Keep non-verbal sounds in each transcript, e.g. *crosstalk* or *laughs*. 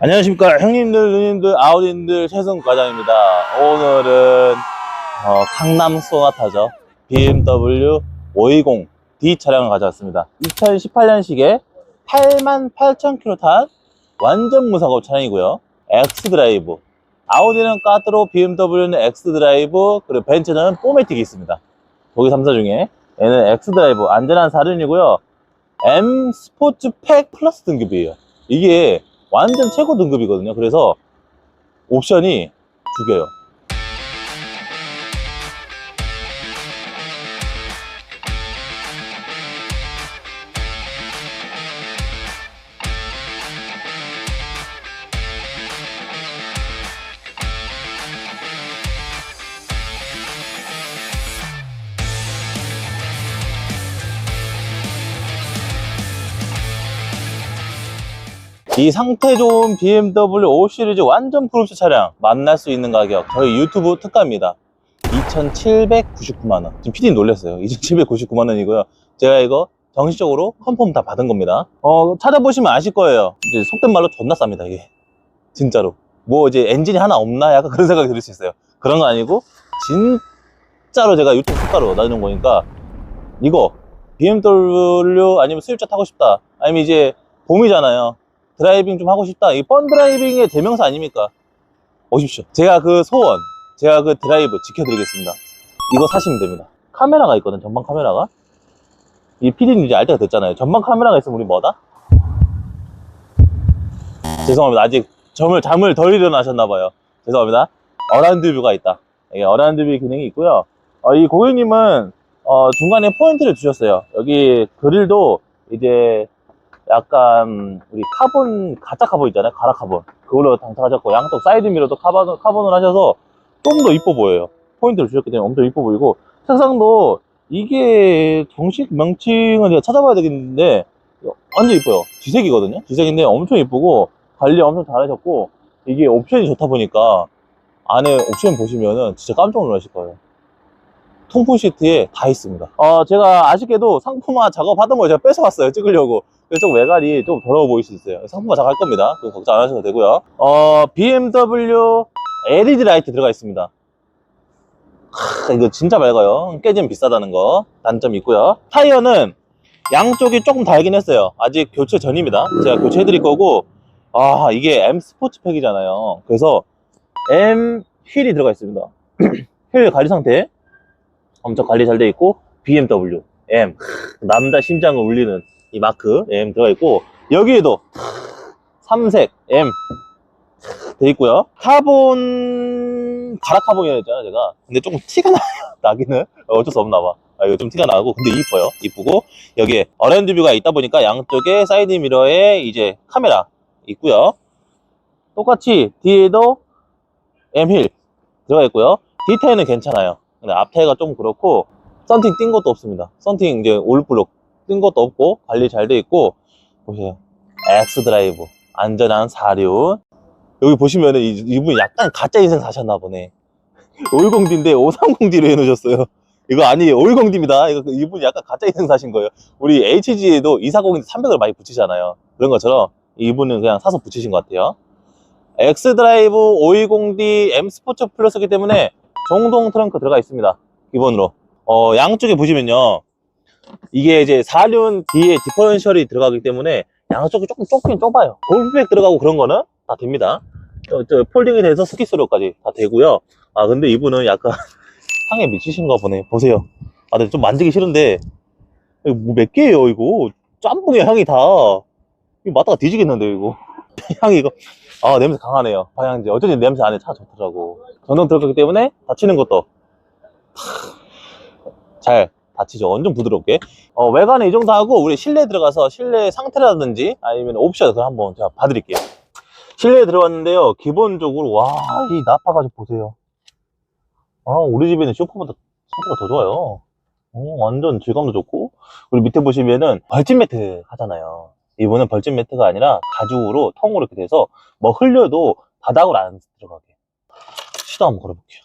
안녕하십니까. 형님들 누님들 아우디님들 최승 과장입니다. 오늘은 어, 강남 소나타죠. BMW 520D 차량을 가져왔습니다. 2018년식에 88,000km 탄 완전 무사고 차량이고요. X드라이브. 아우디는 까트로 BMW는 X드라이브 그리고 벤츠는 포매틱이 있습니다. 보기 3사 중에. 얘는 X드라이브 안전한 사륜이고요. M 스포츠 팩 플러스 등급이에요. 이게 완전 최고 등급이거든요. 그래서 옵션이 죽여요. 이 상태 좋은 BMW 5 시리즈 완전 프로스 차량 만날 수 있는 가격. 저희 유튜브 특가입니다. 2,799만원. 지금 PD 놀랐어요. 2,799만원이고요. 제가 이거 정식적으로 컨펌 다 받은 겁니다. 어 찾아보시면 아실 거예요. 이제 속된 말로 존나 쌉니다 이게. 진짜로. 뭐 이제 엔진이 하나 없나? 약간 그런 생각이 들 수 있어요. 그런 거 아니고 진짜로 제가 유튜브 특가로 나누는 거니까 이거 BMW 아니면 수입차 타고 싶다. 아니면 이제 봄이잖아요 드라이빙 좀 하고 싶다. 이 펀 드라이빙의 대명사 아닙니까? 오십시오. 제가 그 소원, 제가 그 드라이브 지켜드리겠습니다. 이거 사시면 됩니다. 카메라가 있거든, 전방 카메라가. 이 PD님 이제 알 때가 됐잖아요. 전방 카메라가 있으면 우리 뭐다? 죄송합니다. 아직 잠을, 잠을 덜 일어나셨나봐요. 죄송합니다. 어라운드 뷰가 있다. 이게 어라운드 뷰 기능이 있고요. 어, 이 고객님은 어, 중간에 포인트를 주셨어요. 여기 그릴도 이제 약간 우리 카본 가짜 카본 있잖아요. 가라 카본. 그걸로 장착하셨고 양쪽 사이드 미러도 카본, 카본을 하셔서 좀 더 이뻐 보여요. 포인트를 주셨기 때문에 엄청 이뻐 보이고 색상도 이게 정식 명칭은 제가 찾아봐야 되겠는데 완전 이뻐요. 지색이거든요. 지색인데 엄청 이쁘고 관리 엄청 잘하셨고 이게 옵션이 좋다 보니까 안에 옵션 보시면은 진짜 깜짝 놀라실 거예요. 통풍 시트에 다 있습니다. 어 제가 아쉽게도 상품화 작업하던 걸 제가 뺏어왔어요. 찍으려고 그래서 좀 외관이 좀 더러워 보일 수 있어요. 상품화 작할 겁니다. 그거 걱정 안 하셔도 되고요. 어, BMW LED 라이트 들어가 있습니다. 크, 이거 진짜 맑아요. 깨지면 비싸다는 거 단점이 있고요. 타이어는 양쪽이 조금 달긴 했어요. 아직 교체 전입니다. 제가 교체해 드릴 거고 아 이게 M 스포츠 팩이잖아요. 그래서 M 휠이 들어가 있습니다. *clears throat* 휠 관리 상태 엄청 관리 잘 돼 있고 BMW M 남자 심장을 울리는 이 마크 M 들어가 있고 여기에도 삼색 M 돼 있고요. 카본 가라 카본이라 했잖아 제가. 근데 조금 티가 나요 *laughs* 나기는 어쩔 수 없나 봐. 아, 이거 좀 티가 나고 근데 이뻐요. 이쁘고. 여기에 어랜드 뷰가 있다 보니까 양쪽에 사이드 미러에 이제 카메라 있고요. 똑같이 뒤에도 M 휠 들어가 있고요. 디테일은 괜찮아요. 근데 앞타이가 좀 그렇고 썬팅 띈 것도 없습니다. 썬팅 이제 올블록 뜬 것도 없고 관리 잘 돼 있고. 보세요. X 드라이브. 안전한 사륜. 여기 보시면은 이- 이분이 약간 가짜 인생 사셨나 보네. *laughs* 510D인데 530D로 해놓으셨어요. 이거 아니에요. 510D입니다. 이거 이분이 약간 가짜 인생 사신 거예요. 우리 HG에도 240인데 300을 많이 붙이잖아요. 그런 것처럼 이분은 그냥 사서 붙이신 것 같아요. X 드라이브 520D M 스포츠 플러스기 때문에 정동 트렁크 들어가 있습니다. 기본으로. 어 양쪽에 보시면요 이게 이제 4륜 뒤에 디퍼런셜이 들어가기 때문에 양쪽이 조금 좁긴 좁아요. 골프백 들어가고 그런 거는 다 됩니다. 저, 저 폴딩이 돼서 스키스로까지 다 되고요. 아 근데 이분은 약간 *laughs* 향에 미치신가 보네. 보세요. 아 근데 좀 만지기 싫은데 뭐 몇 개예요 이거? 짬뽕의 향이 다 이거 맡다가 뒤지겠는데 이거 *laughs* 향이 이거 아 냄새 강하네요. 방향제 어쩐지 냄새 안에 차 좋더라고. 전동 들어가기 때문에 다치는 것도 잘 다치죠. 완전 부드럽게. 어, 외관은 이 정도 하고, 우리 실내에 들어가서 실내 상태라든지 아니면 옵션 그걸 한번 제가 봐드릴게요. 실내에 들어왔는데요. 기본적으로, 와, 이 나파가 좀 보세요. 아, 우리 집에는 쇼파보다 상태가 더 좋아요. 어, 완전 질감도 좋고, 그리고 밑에 보시면은 벌집 매트 하잖아요. 이분은 벌집 매트가 아니라 가죽으로 통으로 이렇게 돼서 뭐 흘려도 바닥으로 안 들어가게. 시도 한번 걸어볼게요.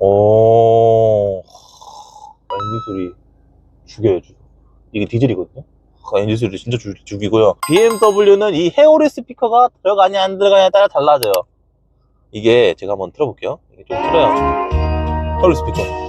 오, 엔진 소리 죽여요, 죽여. 이게 디젤이거든요. 엔진 소리 진짜 죽, 죽이고요. BMW는 이 헤오리 스피커가 들어가냐 안 들어가냐에 따라 달라져요. 이게 제가 한번 틀어볼게요. 이게 좀 틀어요. 헤오리 스피커.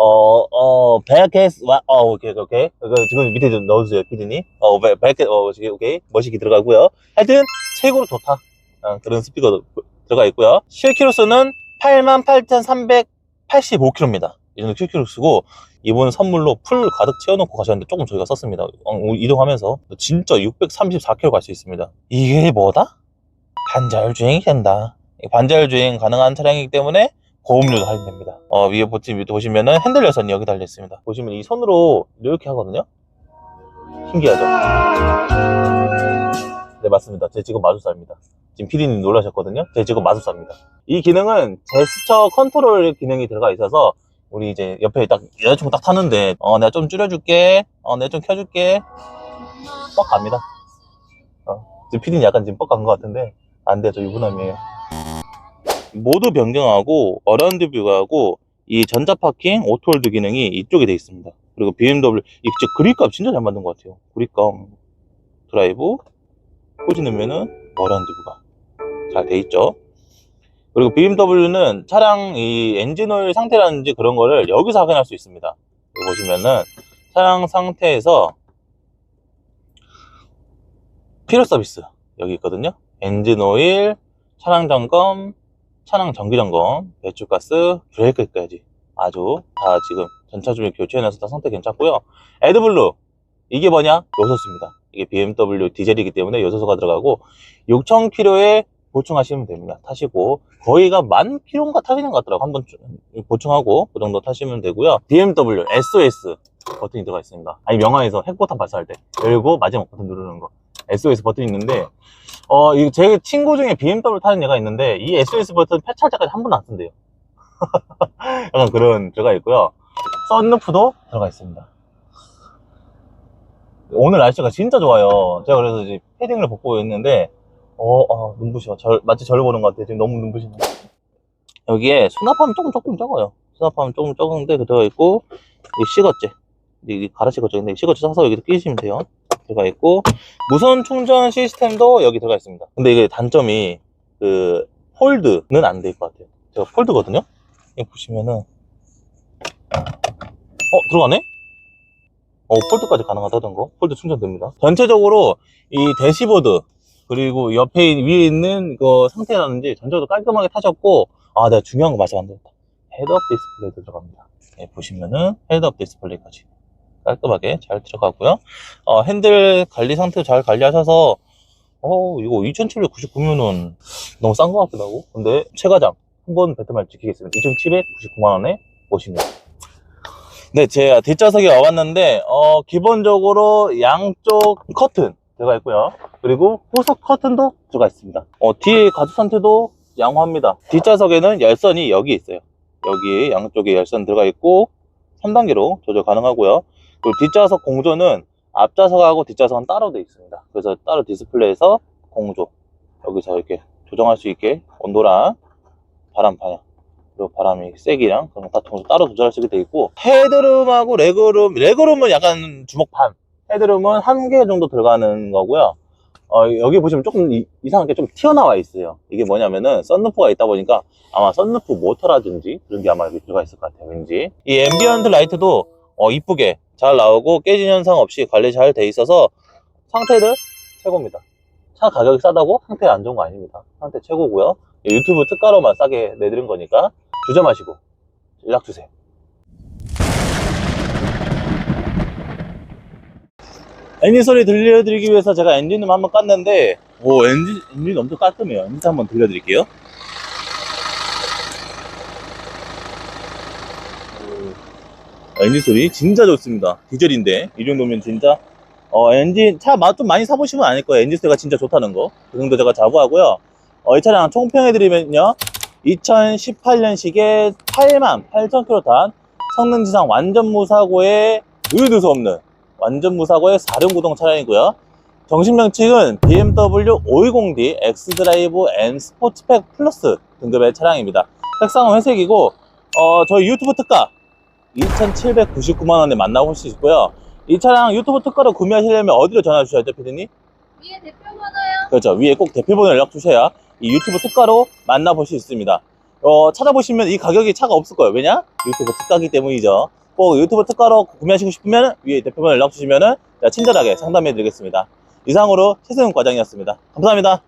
어, 어, 백에스, 와, 어, 오케이, 오케이. 그, 지금 밑에 좀 넣어주세요, 피디님. 어, 백, 백, 어, 오케이, 오케이. 멋있게 들어가고요. 하여튼, 최고로 좋다. 어, 그런 스피커 들어가 있고요. 실키로수는 88,385km입니다. 이 정도 킬키로수고, 이번 선물로 풀 가득 채워놓고 가셨는데 조금 저희가 썼습니다. 어, 이동하면서. 진짜 634km 갈 수 있습니다. 이게 뭐다? 반자율 주행이 된다. 이 반자율 주행 가능한 차량이기 때문에 고음료도 할인됩니다. 어, 위에 보시, 보시면은 핸들 여선이 여기 달려있습니다. 보시면 이 손으로 이렇게 하거든요. 신기하죠? 네, 맞습니다. 제 직업 마술사입니다. 지금 피디님 놀라셨거든요. 제 직업 마술사입니다. 이 기능은 제스처 컨트롤 기능이 들어가 있어서 우리 이제 옆에 딱 여자친구 딱 타는데 어 내가 좀 줄여줄게. 어 내가 좀 켜줄게. 뻑 갑니다. 어 지금 피디님 약간 지금 뻑 간 것 같은데 안 돼 저 유부남이에요. 모두 변경하고 어라운드 뷰하고 이 전자 파킹 오토홀드 기능이 이쪽에 돼 있습니다. 그리고 BMW 이 그립감 진짜 잘 만든 것 같아요. 그립감 드라이브 꽂이 넣으면은 어라운드 뷰가 잘 돼 있죠 그리고 BMW는 차량 이 엔진 오일 상태라든지 그런 거를 여기서 확인할 수 있습니다. 보시면은 차량 상태에서 필요 서비스 여기 있거든요. 엔진 오일, 차량 점검, 차량 정기 점검, 배출가스, 브레이크까지 아주 다 지금 전차 중에 교체해놔서 다 상태 괜찮고요. 에드블루 이게 뭐냐? 요소수입니다. 이게 BMW 디젤이기 때문에 요소수가 들어가고 6,000km에 보충하시면 됩니다. 타시고 거의가 만 킬로인가 타시는 것 같더라고. 한번 좀 보충하고 그 정도 타시면 되고요. BMW SOS 버튼이 들어가 있습니다. 아니 명화에서 핵보탄 발사할 때 열고 마지막 버튼 누르는 거 SOS 버튼이 있는데 어, 이제 친구 중에 BMW 타는 애가 있는데 이 SOS 버튼 폐차할 때까지 한 번도 안 쓴대요. *laughs* 약간 그런 들어가 있고요. 썬루프도 들어가 있습니다. 오늘 날씨가 진짜 좋아요. 제가 그래서 이제 패딩을 벗고 있는데 어, 아, 눈부셔. 절, 마치 저를 보는 것 같아요. 지금 너무 눈부시네. 여기에 수납함이 조금 조금 적어요. 수납함이 조금 적은데 들어가 있고, 이 시거제. 이 가라 시거제인데, 시거제 사서 여기 끼시면 돼요. 들어가 있고, 무선 충전 시스템도 여기 들어가 있습니다. 근데 이게 단점이, 그, 폴드는 안 될 것 같아요. 제가 폴드거든요? 여기 보시면은, 어, 들어가네? 어, 폴드까지 가능하다던 거. 폴드 충전됩니다. 전체적으로 이 대시보드, 그리고 옆에 위에 있는 그 상태라든지 전체적으로 깔끔하게 타셨고 아 내가 중요한 거안 드렸다 헤드업 디스플레이도 들어갑니다. 예, 보시면은 헤드업 디스플레이까지 깔끔하게 잘 들어가고요. 어, 핸들 관리 상태도 잘 관리하셔서 어 이거 2799면은 너무 싼 것 같기도 하고. 근데 최과장 한 번 배트말 지키겠습니다. 2799만원에 보시면 네, 제 뒷좌석에 와봤는데 어, 기본적으로 양쪽 커튼 들어가 있고요. 그리고 후석 커튼도 들어가 있습니다. 어, 뒤에 가죽 상태도 양호합니다. 뒷좌석에는 열선이 여기 있어요. 여기 양쪽에 열선 들어가 있고 3단계로 조절 가능하고요. 그리고 뒷좌석 공조는 앞좌석하고 뒷좌석은 따로 되어 있습니다. 그래서 따로 디스플레이에서 공조 여기서 이렇게 조정할 수 있게 온도랑 바람 방향 그리고 바람이 세기랑 그런 거다 따로 조절할 수 있게 되어 있고 헤드룸하고 레그룸 레그룸은 약간 주먹판 헤드룸은 한 개 정도 들어가는 거고요. 어, 여기 보시면 조금 이, 상하게 좀 튀어나와 있어요. 이게 뭐냐면은 썬루프가 있다 보니까 아마 썬루프 모터라든지 그런 게 아마 여기 들어가 있을 것 같아요. 왠지. 이 앰비언트 라이트도 어, 이쁘게 잘 나오고 깨진 현상 없이 관리 잘 돼 있어서 상태를 최고입니다. 차 가격이 싸다고 상태 안 좋은 거 아닙니다. 상태 최고고요. 유튜브 특가로만 싸게 내드린 거니까 주저 마시고 연락 주세요. 엔진 소리 들려드리기 위해서 제가 엔진음 한번 깠는데 오 엔진, 엔진 엄청 깔끔해요. 엔진 한번 들려드릴게요. 오, 엔진 소리 진짜 좋습니다. 디젤인데 이 정도면 진짜. 어 엔진 차좀 많이 사보시면 아닐 거예요. 엔진 소리가 진짜 좋다는 거그 정도 제가 자부하고요. 어, 이 차량 총평해드리면요. 2018년식에 8만 8천 킬로 탄 성능 지상 완전 무사고에 의두수 없는 완전 무사고의 4륜 구동 차량이고요. 정식 명칭은 BMW 520D X드라이브 N 스포츠팩 플러스 등급의 차량입니다. 색상은 회색이고 어, 저희 유튜브 특가 2,799만원에 만나볼 수 있고요. 이 차량 유튜브 특가로 구매하시려면 어디로 전화 주셔야죠, 피디님? 위에 대표 번호요. 그렇죠. 위에 꼭 대표 번호 연락 주셔야 이 유튜브 특가로 만나볼 수 있습니다. 어, 찾아보시면 이 가격이 차가 없을 거예요. 왜냐? 유튜브 특가기 때문이죠. 꼭 유튜브 특가로 구매하시고 싶으면 위에 대표번호 연락 주시면 친절하게 상담해 드리겠습니다. 이상으로 최세훈 과장이었습니다. 감사합니다.